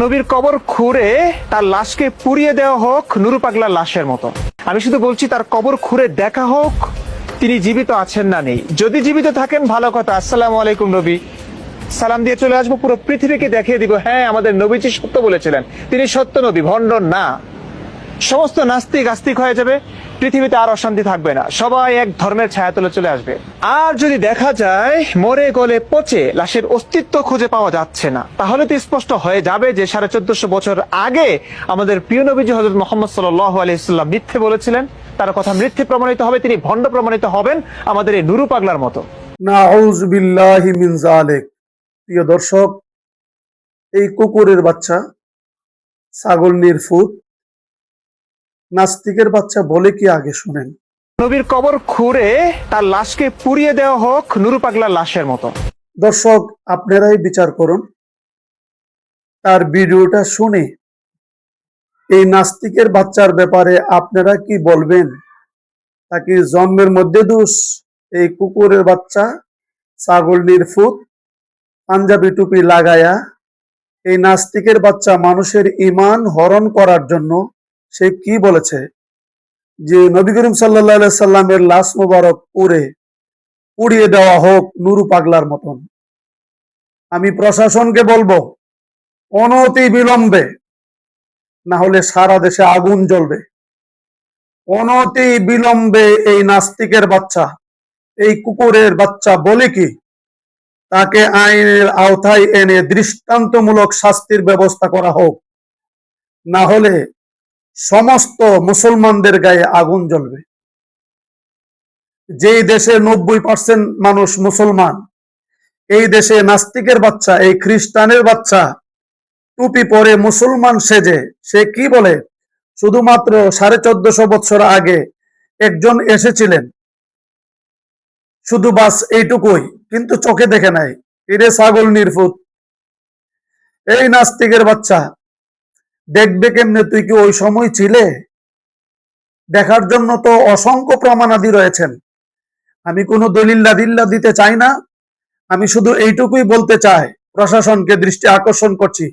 নবীর কবর খুঁড়ে তার লাশকে পুড়িয়ে দেওয়া হোক, নুরু পাগলার লাশের মতো। আমি শুধু বলছি, তার কবর খুঁড়ে দেখা হোক, তিনি জীবিত আছেন না নেই। যদি জীবিত থাকেন, ভালো কথা। আসসালামু আলাইকুম, নবী। সালাম দিয়ে চলে আসব, পুরো পৃথিবীকে দেখিয়ে দিব। হ্যাঁ আমাদের নবীজি সত্য বলেছিলেন। তিনি সত্য নবী, ভণ্ড না। সমস্ত নাস্তিক আস্তিক হয়ে যাবে। পৃথিবীতে আর অশান্তি থাকবে না। সবাই এক ধর্মের ছায়া তলে চলে আসবে। আর যদি দেখা যায়, মরে গলে পচে লাশের অস্তিত্ব খুঁজে পাওয়া যাচ্ছে না। তাহলে তো স্পষ্ট হয়ে যাবে যে সাড়ে চোদ্দশো বছর আগে আমাদের প্রিয় নবীজি হজরত মোহাম্মদ সাল্লাহ আলাইসাল্লাম মিথ্যে বলেছিলেন। তার কথা মিথ্যে প্রমাণিত হবে, তিনি ভণ্ড প্রমাণিত হবেন আমাদের এই নুরু পাগলার মতো। প্রিয় দর্শক, এই কুকুরের বাচ্চা, ছাগল নির্ফুত নাস্তিকের বাচ্চা বলে কি আগে শুনেন? নবীর কবর খুঁড়ে তার লাশকে পুড়িয়ে দেওয়া হোক নুরু পাগলার লাশের মতো। দর্শক আপনারাই বিচার করুন। তার ভিডিওটা শুনে এই নাস্তিকের বাচ্চার ব্যাপারে আপনারা কি বলবেন? তাকে জন্মের মধ্যে দোষ? এই কুকুরের বাচ্চা ছাগল নির্ফুত পাঞ্জাবি টুপি লাগায়া এই নাস্তিকের বাচ্চা মানুষের ইমান হরণ করার জন্য সে কি বলেছে? যে নবী করিম সাল্লাহ সাল্লামের লাশ মুবারক উড়ে, উড়িয়ে দেওয়া হোক নুরু পাগলার মতন। আমি প্রশাসনকে বলব, অনতি বিলম্বে, না হলে সারা দেশে আগুন জ্বলবে। অনতি বিলম্বে এই নাস্তিকের বাচ্চা, এই কুকুরের বাচ্চা বলে কি? তাকে আইনের আওতায় এনে দৃষ্টান্তমূলক শাস্তির ব্যবস্থা করা হোক। না হলে সমস্ত মুসলমানদের গায়ে আগুন জ্বলবে। যেই দেশে নব্বই পার্সেন্ট মানুষ মুসলমান, এই দেশে নাস্তিকের বাচ্চা, এই খ্রিস্টানের বাচ্চা টুপি পরে মুসলমান সেজে, সে কি বলে? শুধুমাত্র সাড়ে চোদ্দশো বছর আগে একজন এসেছিলেন। শুধু বাস এইটুকুই, কিন্তু চোখে দেখে নাই। এরে ছাগল নির্ফুত এই নাস্তিকের বাচ্চা দেখবে কেমনে তুই কি ওই সময় ছিলে? দেখার জন্য তো অসংখ্য প্রমাণাদি রয়েছেন। আমি কোনো দলিল্লা দিল্লা দিতে চাই না। আমি শুধু এইটুকুই বলতে চাই, প্রশাসনকে দৃষ্টি আকর্ষণ করছি।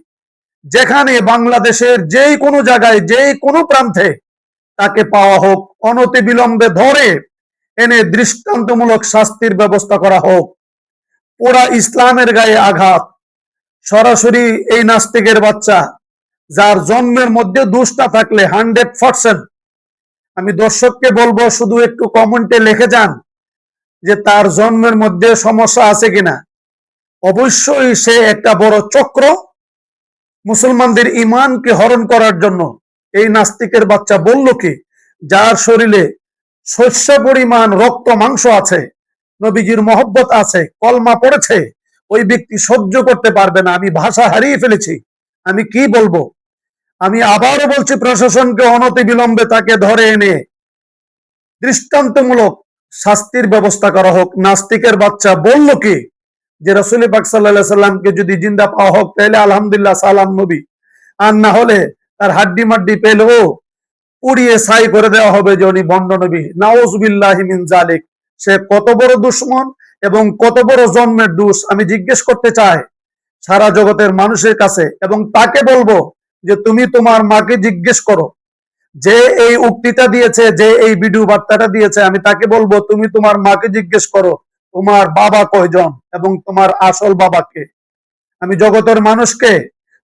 যেখানে বাংলাদেশের যেই কোনো জায়গায়, যেই কোনো প্রান্তে তাকে পাওয়া হোক অনতি বিলম্বে ধরে এনে দৃষ্টান্তমূলক শাস্তির ব্যবস্থা করা হোক পুরা ইসলামের গায়ে আঘাত, সরাসরি এই নাস্তিকের বাচ্চা যার জন্মের মধ্যে দুষ্টা থাকলে হান্ড্রেড পার্সেন্ট। আমি দর্শককে বলব, শুধু একটু কমেন্টে লিখে যান যে তার জন্মের মধ্যে সমস্যা আছে কিনা। অবশ্যই সে একটা বড় চক্র মুসলমানদের ইমানকে হরণ করার জন্য। এই নাস্তিকের বাচ্চা বলল কি, যার শরীরে শস্য পরিমাণ, রক্ত, মাংস আছে, নবীজির মহব্বত আছে, কলমা পড়েছে, ওই ব্যক্তি সহ্য করতে পারবে না। আমি ভাষা হারিয়ে ফেলেছি। আমি কি বলব? আমি আবারও বলছি, প্রশাসনকে অনতি বিলম্বে তাকে ধরে এনে দৃষ্টান্তমূলক শাস্তির ব্যবস্থা করা হোক। নাস্তিকের বাচ্চা বলল কি? যে রসুল পাক সাল্লাহ সাল্লামকে যদি জিন্দা পাওয়া হোক, তাহলে আলহামদুলিল্লাহ সালাম নবী। আর না হলে তার হাড্ডি মাড্ডি পেলেও পুড়িয়ে ছাই করে দেওয়া হবে যে উনি বন্ড নবী। নাওজবিল্লাহ মিন জালিক সে কত বড় দুশ্মন এবং কত বড় জন্মের দোষ। আমি জিজ্ঞেস করতে চাই, সারা জগতের মানুষের কাছে এবং তাকে বলব যে তুমি তোমার মাকে জিজ্ঞেস করো। যে এই উক্তিটা দিয়েছে, যে এই ভিডিও বার্তাটা দিয়েছে, আমি তাকে বলব, তুমি তোমার মাকে জিজ্ঞেস করো, তোমার বাবা কয়জন এবং তোমার আসল বাবাকে আমি জগতের মানুষকে,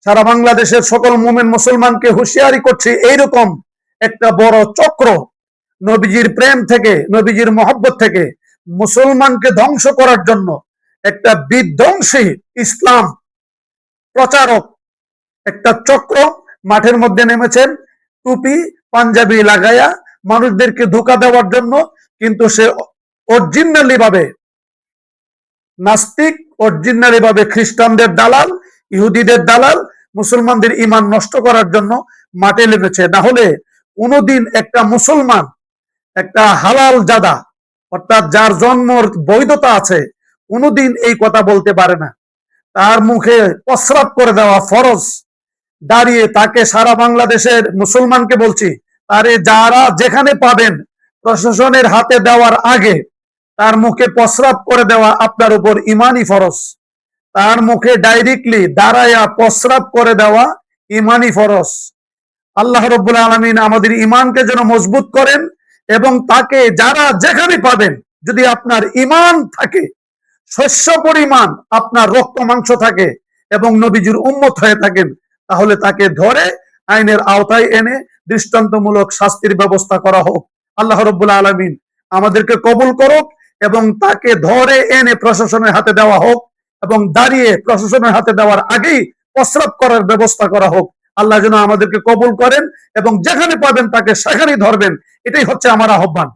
সারা বাংলাদেশের সকল মোমেন মুসলমানকে হুঁশিয়ারি করছি, এইরকম একটা বড় চক্র নবীজির প্রেম থেকে, নবীজির মহব্বত থেকে, মুসলমানকে ধ্বংস করার জন্য একটা বিধ্বংসী ইসলাম প্রচারক একটা চক্র মাঠের মধ্যে নেমেছেন। টুপি, পাঞ্জাবি লাগাইয়া মানুষদেরকে ধোকা দেওয়ার জন্য কিন্তু সে অরিজিনালি ভাবে নাস্তিক অরিজিনালি ভাবে খ্রিস্টানদের দালাল, ইহুদিদের দালাল, মুসলমানদের ইমান নষ্ট করার জন্য মাঠে লেগেছে না হলে কোনোদিন একটা মুসলমান, একটা হালাল জাদা, অর্থাৎ যার জন্মর বৈধতা আছে, কোনোদিন এই কথা বলতে পারে না। তার মুখে প্রস্রাব করে দেওয়া ফরজ। দাঁড়িয়ে তাকে সারা বাংলাদেশের মুসলমানকে বলছি, তারে যারা যেখানে পাবেন প্রশাসনের হাতে দেওয়ার আগে তার মুখে প্রস্রাব করে দেওয়া আপনার উপর ইমানই ফরজ। তার মুখে ডাইরেক্টলি দাঁড়াইয়া প্রস্রাব করে দেওয়া ইমানই ফরজ। আল্লাহ রব্বুল আলমিন আমাদের ইমানকে যেন মজবুত করেন এবং তাকে যারা যেখানে পাবেন, যদি আপনার ইমান থাকে, শস্য পরিমাণ আপনার রক্ত মাংস থাকে এবং নবীজির উম্মত হয়ে থাকেন তাহলে তাকে ধরে আইনের আওতায় এনে দৃষ্টান্তমূলক শাস্তির ব্যবস্থা করা হোক। আল্লাহ রব্বুল আলমিন আমাদেরকে কবুল করুক এবং তাকে ধরে এনে প্রশাসনের হাতে দেওয়া হোক এবং দাঁড়িয়ে প্রশাসনের হাতে দেওয়ার আগেই প্রস্রাব করার ব্যবস্থা করা হোক। আল্লাহ যেন আমাদেরকে কবুল করেন এবং যেখানে পাবেন তাকে সেখানেই ধরবেন। এটাই হচ্ছে আমার আহ্বান।